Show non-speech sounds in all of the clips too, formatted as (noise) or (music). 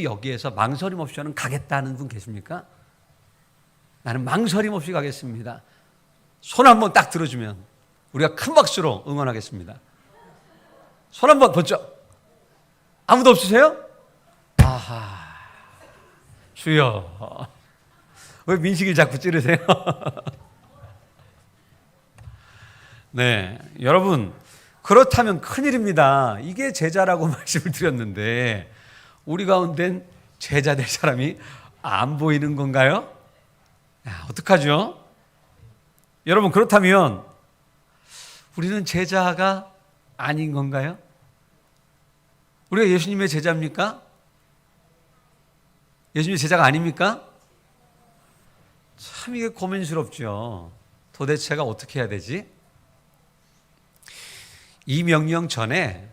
여기에서 망설임 없이 저는 가겠다는 분 계십니까? 나는 망설임 없이 가겠습니다. 손 한번 딱 들어주면 우리가 큰 박수로 응원하겠습니다. 손 한번 번쩍. 아무도 없으세요? 아하. 주여. 왜 민식이 자꾸 찌르세요? (laughs) 네. 여러분, 그렇다면 큰일입니다. 이게 제자라고 (laughs) 말씀을 드렸는데, 우리 가운데는 제자 될 사람이 안 보이는 건가요? 야, 어떡하죠? 여러분, 그렇다면 우리는 제자가 아닌 건가요? 우리가 예수님의 제자입니까? 예수님의 제자가 아닙니까? 참 이게 고민스럽죠. 도대체가 어떻게 해야 되지? 이 명령 전에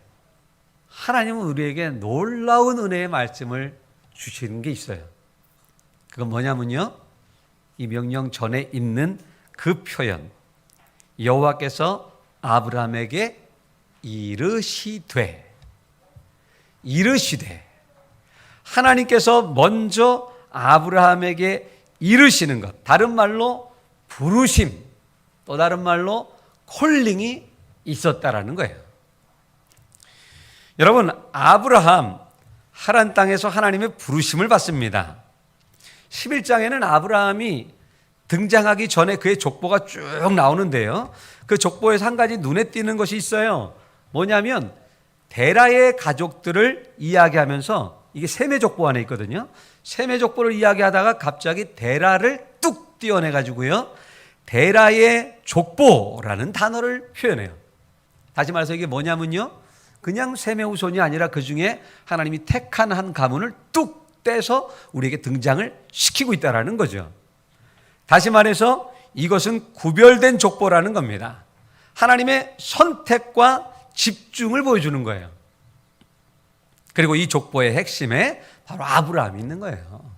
하나님은 우리에게 놀라운 은혜의 말씀을 주시는 게 있어요. 그건 뭐냐면요. 이 명령 전에 있는 그 표현. 여호와께서 아브라함에게 이르시되 이르시되 하나님께서 먼저 아브라함에게 이르시는 것. 다른 말로 부르심. 또 다른 말로 콜링이 있었다라는 거예요. 여러분, 아브라함 하란 땅에서 하나님의 부르심을 받습니다. 11장에는 아브라함이 등장하기 전에 그의 족보가 쭉 나오는데요. 그 족보에서 한 가지 눈에 띄는 것이 있어요. 뭐냐면 데라의 가족들을 이야기하면서 이게 세매 족보 안에 있거든요. 세매 족보를 이야기하다가 갑자기 데라를 뚝 띄어내 가지고요. 데라의 족보라는 단어를 표현해요. 다시 말해서 이게 뭐냐면요. 그냥 세매 후손이 아니라 그 중에 하나님이 택한 한 가문을 뚝 떼서 우리에게 등장을 시키고 있다라는 거죠. 다시 말해서 이것은 구별된 족보라는 겁니다. 하나님의 선택과 집중을 보여주는 거예요. 그리고 이 족보의 핵심에 바로 아브라함이 있는 거예요.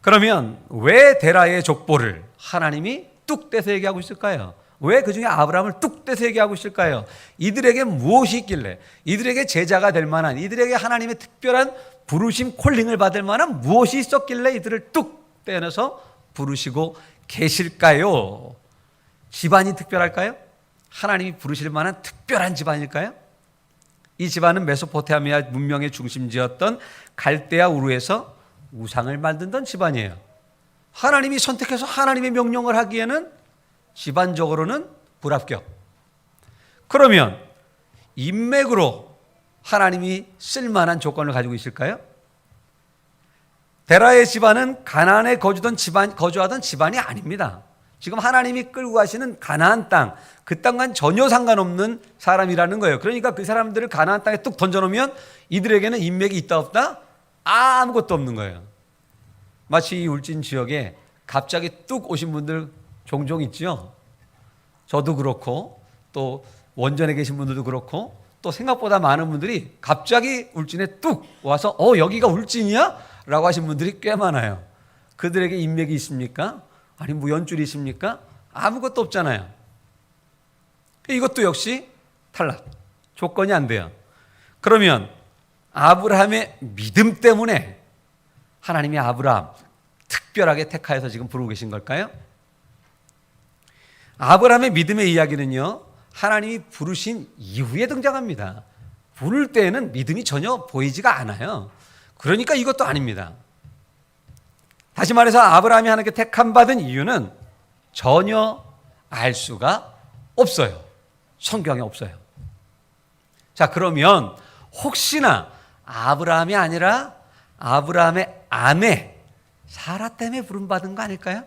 그러면 왜 데라의 족보를 하나님이 뚝 떼서 얘기하고 있을까요? 왜 그 중에 아브라함을 뚝 떼서 얘기하고 있을까요? 이들에게 무엇이 있길래, 이들에게 제자가 될 만한, 이들에게 하나님의 특별한 부르심 콜링을 받을 만한 무엇이 있었길래 이들을 뚝 떼어내서 부르시고 계실까요? 집안이 특별할까요? 하나님이 부르실 만한 특별한 집안일까요? 이 집안은 메소포타미아 문명의 중심지였던 갈대아 우르에서 우상을 만든던 집안이에요. 하나님이 선택해서 하나님의 명령을 하기에는 집안적으로는 불합격. 그러면 인맥으로 하나님이 쓸만한 조건을 가지고 있을까요? 데라의 집안은 가나안에 거주던 집안 거주하던 집안이 아닙니다. 지금 하나님이 끌고 가시는 가나안 땅, 그 땅과는 전혀 상관없는 사람이라는 거예요. 그러니까 그 사람들을 가나안 땅에 뚝 던져놓으면 이들에게는 인맥이 있다 없다 아무것도 없는 거예요. 마치 이 울진 지역에 갑자기 뚝 오신 분들 종종 있죠. 저도 그렇고 또 원전에 계신 분들도 그렇고 또 생각보다 많은 분들이 갑자기 울진에 뚝 와서 어 여기가 울진이야? 라고 하신 분들이 꽤 많아요. 그들에게 인맥이 있습니까? 아니 뭐 연줄이 있습니까? 아무것도 없잖아요. 이것도 역시 탈락. 조건이 안 돼요. 그러면 아브라함의 믿음 때문에 하나님이 아브라함 특별하게 택하여서 지금 부르고 계신 걸까요? 아브라함의 믿음의 이야기는요, 하나님이 부르신 이후에 등장합니다. 부를 때에는 믿음이 전혀 보이지가 않아요. 그러니까 이것도 아닙니다. 다시 말해서 아브라함이 하나님께 택함 받은 이유는 전혀 알 수가 없어요. 성경에 없어요. 자, 그러면 혹시나 아브라함이 아니라 아브라함의 아내 사라 때문에 부름 받은 거 아닐까요?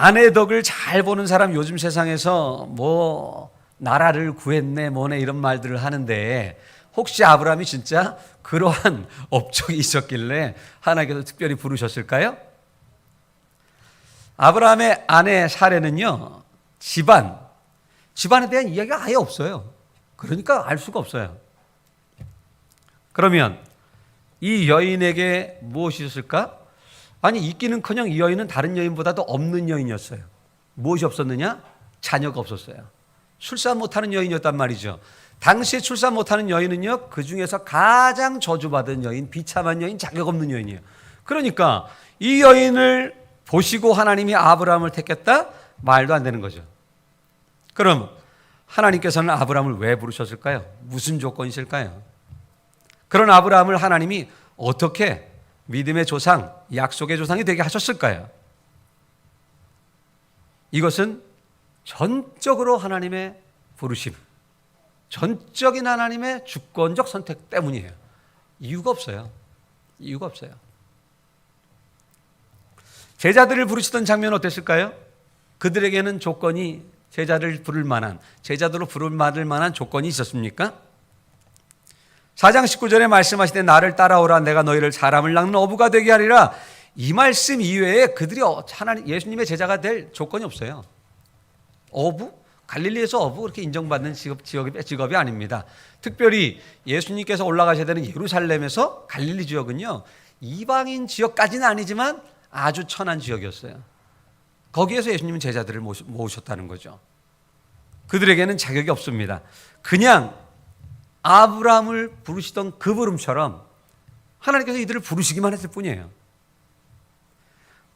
아내 덕을 잘 보는 사람 요즘 세상에서 뭐 나라를 구했네 뭐네 이런 말들을 하는데 혹시 아브라함이 진짜 그러한 (laughs) 업적이 있었길래 하나님께서 특별히 부르셨을까요? 아브라함의 아내 사례는요 집안 집안에 대한 이야기가 아예 없어요. 그러니까 알 수가 없어요. 그러면 이 여인에게 무엇이 있었을까? 아니 있기는커녕 이 여인은 다른 여인보다도 없는 여인이었어요. 무엇이 없었느냐? 자녀가 없었어요. 출산 못하는 여인이었단 말이죠. 당시에 출산 못하는 여인은요, 그 중에서 가장 저주받은 여인, 비참한 여인, 자격 없는 여인이에요. 그러니까 이 여인을 보시고 하나님이 아브라함을 택했다? 말도 안 되는 거죠. 그럼 하나님께서는 아브라함을 왜 부르셨을까요? 무슨 조건이실까요? 그런 아브라함을 하나님이 어떻게 믿음의 조상, 약속의 조상이 되게 하셨을까요? 이것은 전적으로 하나님의 부르심, 전적인 하나님의 주권적 선택 때문이에요. 이유가 없어요. 이유가 없어요. 제자들을 부르시던 장면 어땠을까요? 그들에게는 조건이 제자를 부를 만한, 제자들로 부를 만한 조건이 있었습니까? 4장 19절에 말씀하시되 나를 따라오라 내가 너희를 사람을 낳는 어부가 되게 하리라 이 말씀 이외에 그들이 어, 하나님 예수님의 제자가 될 조건이 없어요. 어부? 갈릴리에서 어부 그렇게 인정받는 직업, 직업이, 직업이 아닙니다. 특별히 예수님께서 올라가셔야 되는 예루살렘에서 갈릴리 지역은요 이방인 지역까지는 아니지만 아주 천한 지역이었어요. 거기에서 예수님은 제자들을 모으셨다는 거죠. 그들에게는 자격이 없습니다. 그냥 아브라함을 부르시던 그 부름처럼 하나님께서 이들을 부르시기만 했을 뿐이에요.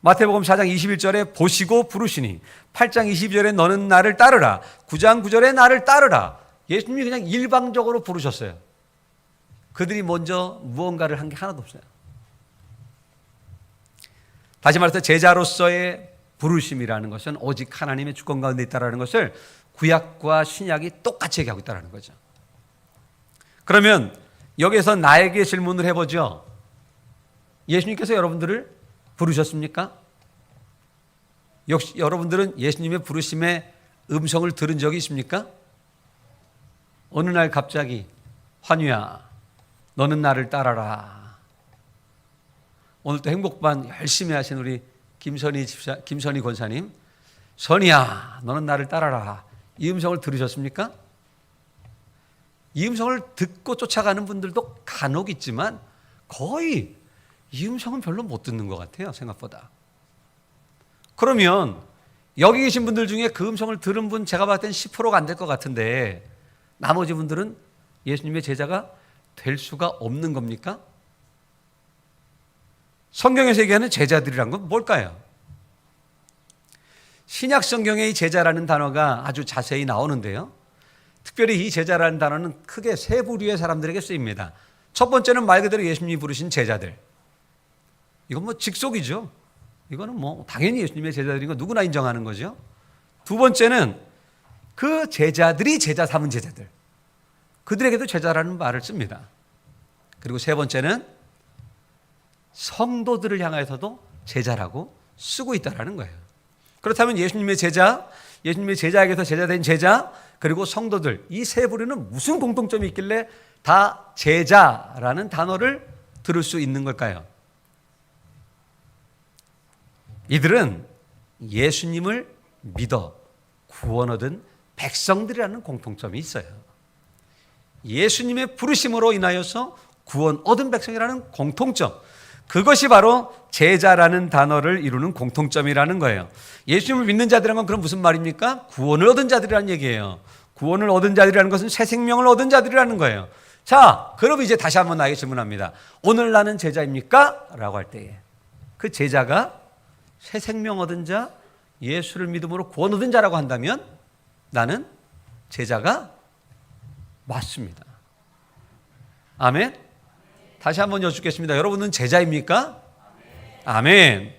마태복음 4장 21절에 보시고 부르시니 8장 22절에 너는 나를 따르라 9장 9절에 나를 따르라 예수님이 그냥 일방적으로 부르셨어요. 그들이 먼저 무언가를 한 게 하나도 없어요. 다시 말해서 제자로서의 부르심이라는 것은 오직 하나님의 주권 가운데 있다라는 것을 구약과 신약이 똑같이 얘기하고 있다는 거죠. 그러면 여기서 나에게 질문을 해보죠. 예수님께서 여러분들을 부르셨습니까? 역시 여러분들은 예수님의 부르심의 음성을 들은 적이 있습니까? 어느 날 갑자기 환유야, 너는 나를 따라라. 오늘 또 행복반 열심히 하신 우리 김선희 집사, 김선희 권사님, 선이야, 너는 나를 따라라. 이 음성을 들으셨습니까? 이 음성을 듣고 쫓아가는 분들도 간혹 있지만 거의 이 음성은 별로 못 듣는 것 같아요, 생각보다. 그러면 여기 계신 분들 중에 그 음성을 들은 분 제가 봤을 땐 10%가 안 될 것 같은데 나머지 분들은 예수님의 제자가 될 수가 없는 겁니까? 성경에서 얘기하는 제자들이란 건 뭘까요? 신약 성경의 이 제자라는 단어가 아주 자세히 나오는데요. 특별히 이 제자라는 단어는 크게 세 부류의 사람들에게 쓰입니다. 첫 번째는 말 그대로 예수님이 부르신 제자들. 이건 뭐 직속이죠. 이거는 뭐 당연히 예수님의 제자들인 거 누구나 인정하는 거죠. 두 번째는 그 제자들이 제자 삼은 제자들. 그들에게도 제자라는 말을 씁니다. 그리고 세 번째는 성도들을 향해서도 제자라고 쓰고 있다라는 거예요. 그렇다면 예수님의 제자, 예수님의 제자에게서 제자된 제자, 그리고 성도들 이 세 부류는 무슨 공통점이 있길래 다 제자라는 단어를 들을 수 있는 걸까요? 이들은 예수님을 믿어 구원 얻은 백성들이라는 공통점이 있어요. 예수님의 부르심으로 인하여서 구원 얻은 백성이라는 공통점. 그것이 바로 제자라는 단어를 이루는 공통점이라는 거예요. 예수님을 믿는 자들이란 건 그럼 무슨 말입니까? 구원을 얻은 자들이라는 얘기예요. 구원을 얻은 자들이라는 것은 새 생명을 얻은 자들이라는 거예요. 자, 그럼 이제 다시 한번 나에게 질문합니다. 오늘 나는 제자입니까? 라고 할 때에 그 제자가 새 생명 얻은 자, 예수를 믿음으로 구원 얻은 자라고 한다면 나는 제자가 맞습니다. 아멘. 다시 한번 여쭙겠습니다. 여러분은 제자입니까? 아멘.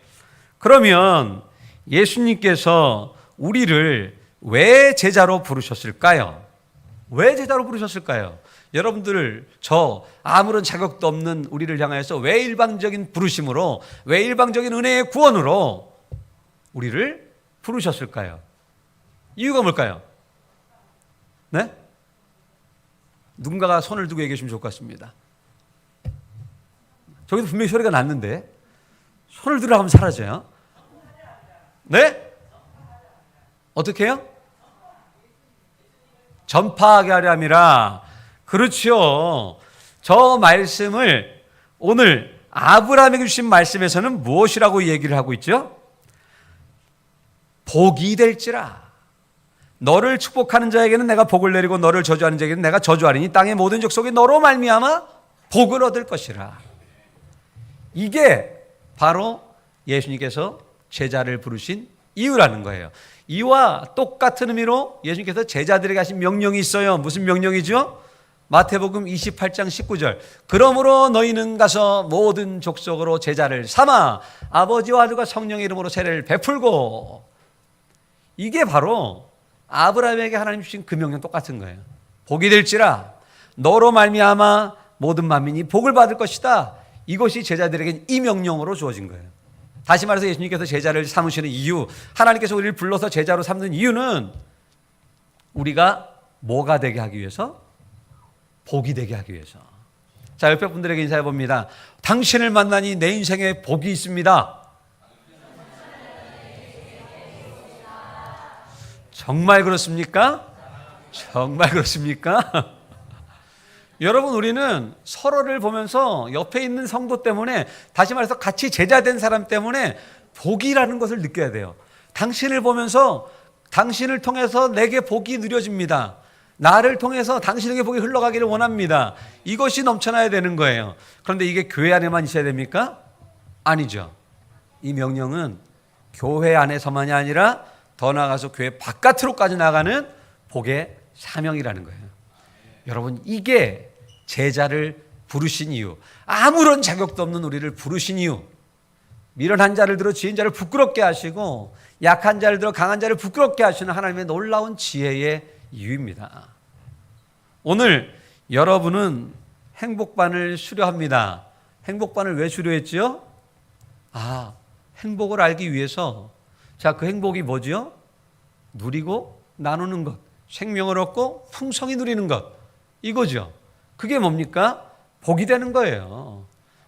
그러면 예수님께서 우리를 왜 제자로 부르셨을까요? 왜 제자로 부르셨을까요? 여러분들 저 아무런 자격도 없는 우리를 향하여서 왜 일방적인 부르심으로 왜 일방적인 은혜의 구원으로 우리를 부르셨을까요? 이유가 뭘까요? 네? 누군가가 손을 들고 얘기해 것 같습니다. 저기도 분명히 소리가 났는데 손을 들어 하면 사라져요. 네? 어떻게 해요? 전파하게 하려 함이라. 그렇죠. 저 말씀을 오늘 아브라함에게 주신 말씀에서는 무엇이라고 얘기를 하고 있죠? 복이 될지라. 너를 축복하는 자에게는 내가 복을 내리고 너를 저주하는 자에게는 내가 저주하리니 땅의 모든 족속이 너로 말미암아 복을 얻을 것이라. 이게 바로 예수님께서 제자를 부르신 이유라는 거예요. 이와 똑같은 의미로 예수님께서 제자들에게 하신 명령이 있어요. 무슨 명령이죠? 마태복음 28장 19절. 그러므로 너희는 가서 모든 족속으로 제자를 삼아 아버지와 아들과 성령의 이름으로 세례를 베풀고 이게 바로 아브라함에게 하나님 주신 그 명령 똑같은 거예요. 복이 될지라 너로 말미암아 모든 만민이 복을 받을 것이다. 이것이 제자들에게 이 명령으로 주어진 거예요. 다시 말해서 예수님께서 제자를 삼으시는 이유, 하나님께서 우리를 불러서 제자로 삼는 이유는 우리가 뭐가 되게 하기 위해서? 복이 되게 하기 위해서. 자, 옆에 분들에게 인사해 봅니다. 당신을 만나니 내 인생에 복이 있습니다. 정말 그렇습니까? 정말 그렇습니까? 여러분 우리는 서로를 보면서 옆에 있는 성도 때문에 다시 말해서 같이 제자된 사람 때문에 복이라는 것을 느껴야 돼요. 당신을 보면서 당신을 통해서 내게 복이 누려집니다. 나를 통해서 당신에게 복이 흘러가기를 원합니다. 이것이 넘쳐나야 되는 거예요. 그런데 이게 교회 안에만 있어야 됩니까? 아니죠. 이 명령은 교회 안에서만이 아니라 더 나아가서 교회 바깥으로까지 나가는 복의 사명이라는 거예요. 여러분 이게 제자를 부르신 이유 아무런 자격도 없는 우리를 부르신 이유 미련한 자를 들어 지은 자를 부끄럽게 하시고 약한 자를 들어 강한 자를 부끄럽게 하시는 하나님의 놀라운 지혜의 이유입니다. 오늘 여러분은 행복반을 수료합니다. 행복반을 왜 수료했지요? 아, 행복을 알기 위해서 자, 그 행복이 뭐지요? 누리고 나누는 것, 생명을 얻고 풍성히 누리는 것. 이거죠. 그게 뭡니까? 복이 되는 거예요.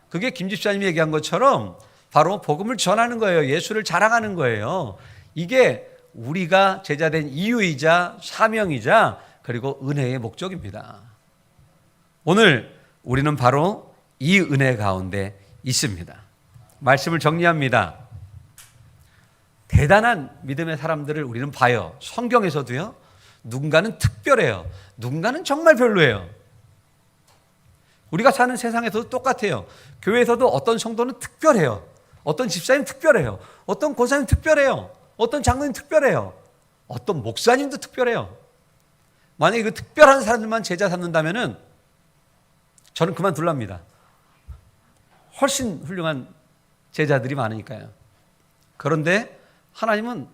그게 김 집사님이 얘기한 것처럼 바로 복음을 전하는 거예요. 예수를 자랑하는 거예요. 이게 우리가 제자된 이유이자 사명이자 그리고 은혜의 목적입니다. 오늘 우리는 바로 이 은혜 가운데 있습니다. 말씀을 정리합니다. 대단한 믿음의 사람들을 우리는 봐요. 성경에서도요. 누군가는 특별해요. 누군가는 정말 별로예요. 우리가 사는 세상에서도 똑같아요. 교회에서도 어떤 성도는 특별해요. 어떤 집사님 특별해요. 어떤 고사님 특별해요. 어떤 장로님 특별해요. 어떤 목사님도 특별해요. 만약에 그 특별한 사람들만 제자 삼는다면은 저는 그만둘랍니다. 훨씬 훌륭한 제자들이 많으니까요. 그런데 하나님은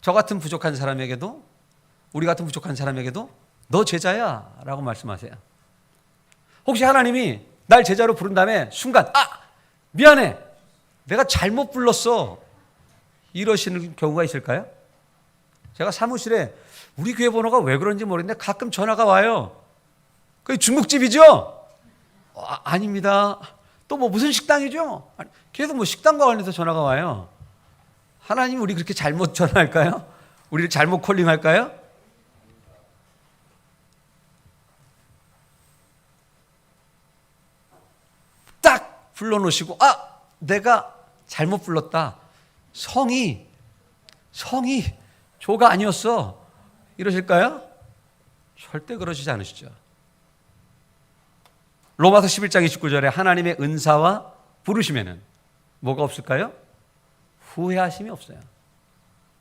저 같은 부족한 사람에게도 우리 같은 부족한 사람에게도 너 제자야 라고 말씀하세요. 혹시 하나님이 날 제자로 부른 다음에 순간 아 미안해 내가 잘못 불렀어 이러시는 경우가 있을까요? 제가 사무실에 우리 교회 번호가 왜 그런지 모르겠는데 가끔 전화가 와요. 그 중국집이죠? 어, 아, 아닙니다. 또 뭐 무슨 식당이죠? 계속 뭐 식당과 관련해서 전화가 와요. 하나님 우리 그렇게 잘못 전화할까요? 우리를 잘못 콜링할까요? 딱 불러놓으시고 아 내가 잘못 불렀다. 성이 성이 조가 아니었어. 이러실까요? 절대 그러시지 않으시죠. 로마서 11장 29절에 하나님의 은사와 부르시면은 뭐가 없을까요? 후회하심이 없어요.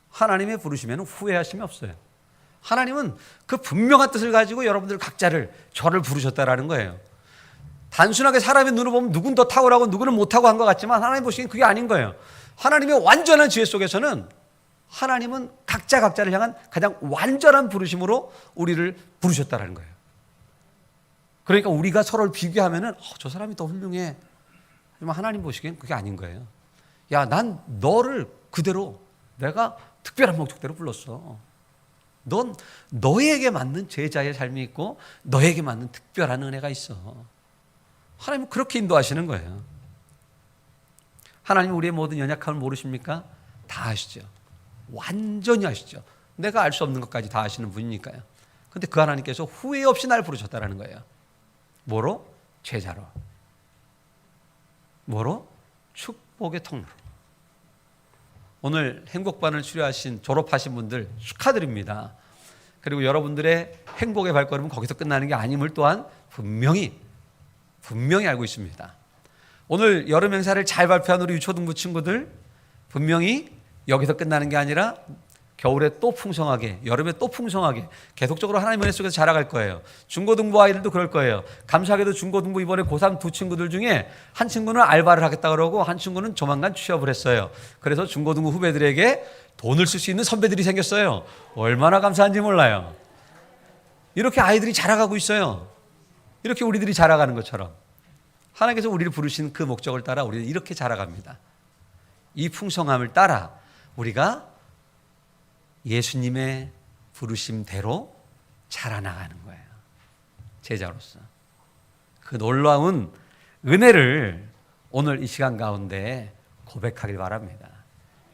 하나님의 부르시면 후회하심이 없어요. 하나님은 그 분명한 뜻을 가지고 여러분들 각자를 저를 부르셨다라는 거예요. 단순하게 사람의 눈으로 보면 누군 더 탁월하고 누구는 못하고 한 것 같지만 하나님 보시기엔 그게 아닌 거예요. 하나님의 완전한 지혜 속에서는 하나님은 각자 각자를 향한 가장 완전한 부르심으로 우리를 부르셨다라는 거예요. 그러니까 우리가 서로를 비교하면은 어, 저 사람이 더 훌륭해. 하지만 하나님 보시기엔 그게 아닌 거예요. 야, 난 너를 그대로 내가 특별한 목적대로 불렀어. 넌 너에게 맞는 제자의 삶이 있고 너에게 맞는 특별한 은혜가 있어. 하나님은 그렇게 인도하시는 거예요. 하나님 우리의 모든 연약함을 모르십니까? 다 아시죠. 완전히 아시죠. 내가 알 수 없는 것까지 다 아시는 분이니까요. 근데 그 하나님께서 후회 없이 날 부르셨다라는 거예요. 뭐로? 제자로. 뭐로? 축복의 통로로. 오늘 행복반을 수료하신 졸업하신 분들 축하드립니다. 그리고 여러분들의 행복의 발걸음은 거기서 끝나는 게 아님을 또한 분명히 분명히 알고 있습니다. 오늘 여름 행사를 잘 발표한 우리 유초등부 친구들 분명히 여기서 끝나는 게 아니라 겨울에 또 풍성하게, 여름에 또 풍성하게 계속적으로 하나님 은혜 속에서 자라갈 거예요. 중고등부 아이들도 그럴 거예요. 감사하게도 중고등부 이번에 고3 두 친구들 중에 한 친구는 알바를 하겠다 그러고 한 친구는 조만간 취업을 했어요. 그래서 중고등부 후배들에게 돈을 쓸 수 있는 선배들이 생겼어요. 얼마나 감사한지 몰라요. 이렇게 아이들이 자라가고 있어요. 이렇게 우리들이 자라가는 것처럼 하나님께서 우리를 부르신 그 목적을 따라 우리는 이렇게 자라갑니다. 이 풍성함을 따라 우리가 예수님의 부르심대로 자라나가는 거예요. 제자로서. 그 놀라운 은혜를 오늘 이 시간 가운데 고백하길 바랍니다.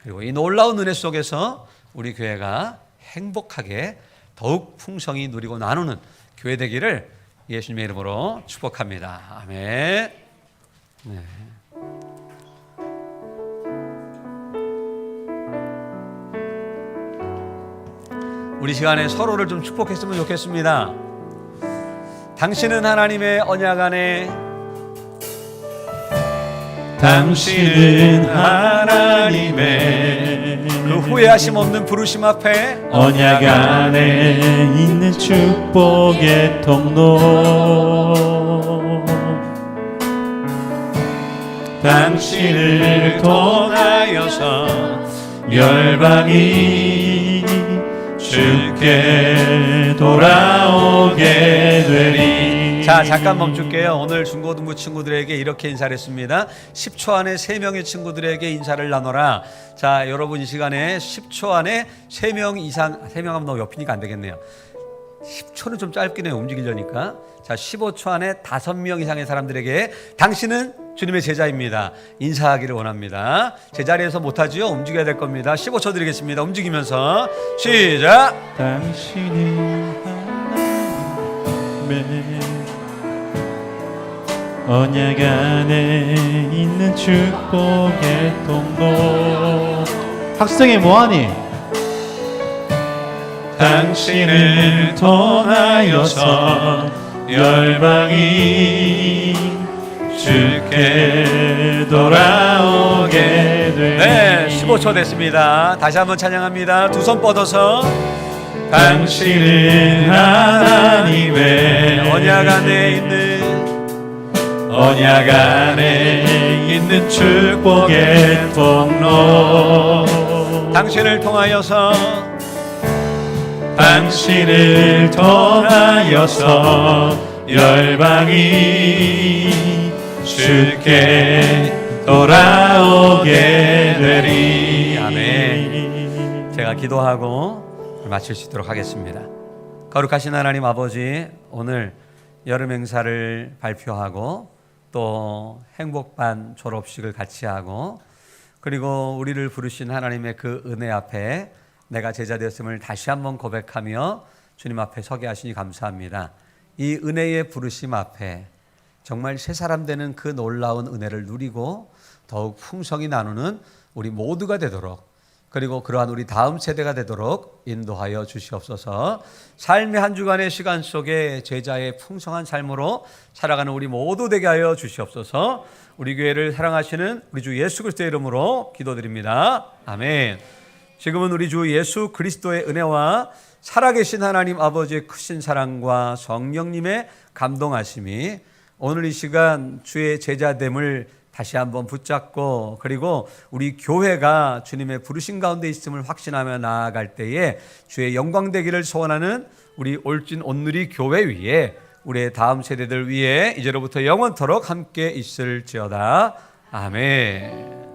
그리고 이 놀라운 은혜 속에서 우리 교회가 행복하게 더욱 풍성히 누리고 나누는 교회 되기를 예수님의 이름으로 축복합니다. 아멘. 네. 우리 시간에 서로를 좀 축복했으면 좋겠습니다. 당신은 하나님의 언약 안에 당신은 하나님의 그 후회하심 없는 부르심 앞에 언약 안에 있는 축복의 통로. 당신을 통하여서 열방이 주께 돌아오게 되리 자 잠깐 멈출게요. 오늘 중고등부 친구들에게 이렇게 인사를 했습니다. 10초 안에 3명의 친구들에게 인사를 나눠라. 자 여러분 이 시간에 10초 안에 3명 이상 3명 하면 너무 옆이니까 안 되겠네요. 10초는 좀 짧긴 해요. 움직이려니까. 자 15초 안에 5명 이상의 사람들에게 당신은 주님의 제자입니다. 인사하기를 원합니다. 제자리에서 못하지요? 움직여야 될 겁니다. 15초 드리겠습니다. 움직이면서 시작! 당신은 하나님의 언약 안에 있는 축복의 통로 학생이 뭐하니? 당신을 통하여서 열방이 주께 돌아오게 되니 네, 15초 됐습니다. 다시 한번 찬양합니다. 두 손 뻗어서 당신은 하나님의 언약 안에 있는 언약 안에 있는 축복의 통로 당신을 통하여서 당신을 통하여서 열방이 주께 돌아오게 되리 아멘. 제가 기도하고 마칠 수 있도록 하겠습니다. 거룩하신 하나님 아버지, 오늘 여름 행사를 발표하고 또 행복반 졸업식을 같이 하고 그리고 우리를 부르신 하나님의 그 은혜 앞에 내가 제자 되었음을 다시 한번 고백하며 주님 앞에 서게 하시니 감사합니다. 이 은혜의 부르심 앞에 정말 새 사람 되는 그 놀라운 은혜를 누리고 더욱 풍성히 나누는 우리 모두가 되도록 그리고 그러한 우리 다음 세대가 되도록 인도하여 주시옵소서. 삶의 한 주간의 시간 속에 제자의 풍성한 삶으로 살아가는 우리 모두 되게 하여 주시옵소서. 우리 교회를 사랑하시는 우리 주 예수 그리스도의 이름으로 기도드립니다. 아멘. 지금은 우리 주 예수 그리스도의 은혜와 살아계신 하나님 아버지의 크신 사랑과 성령님의 감동하심이 오늘 이 시간 주의 제자됨을 다시 한번 붙잡고 그리고 우리 교회가 주님의 부르신 가운데 있음을 확신하며 나아갈 때에 주의 영광 되기를 소원하는 우리 올진 온누리 교회 위에 우리의 다음 세대들 위에 이제로부터 영원토록 함께 있을지어다. 아멘.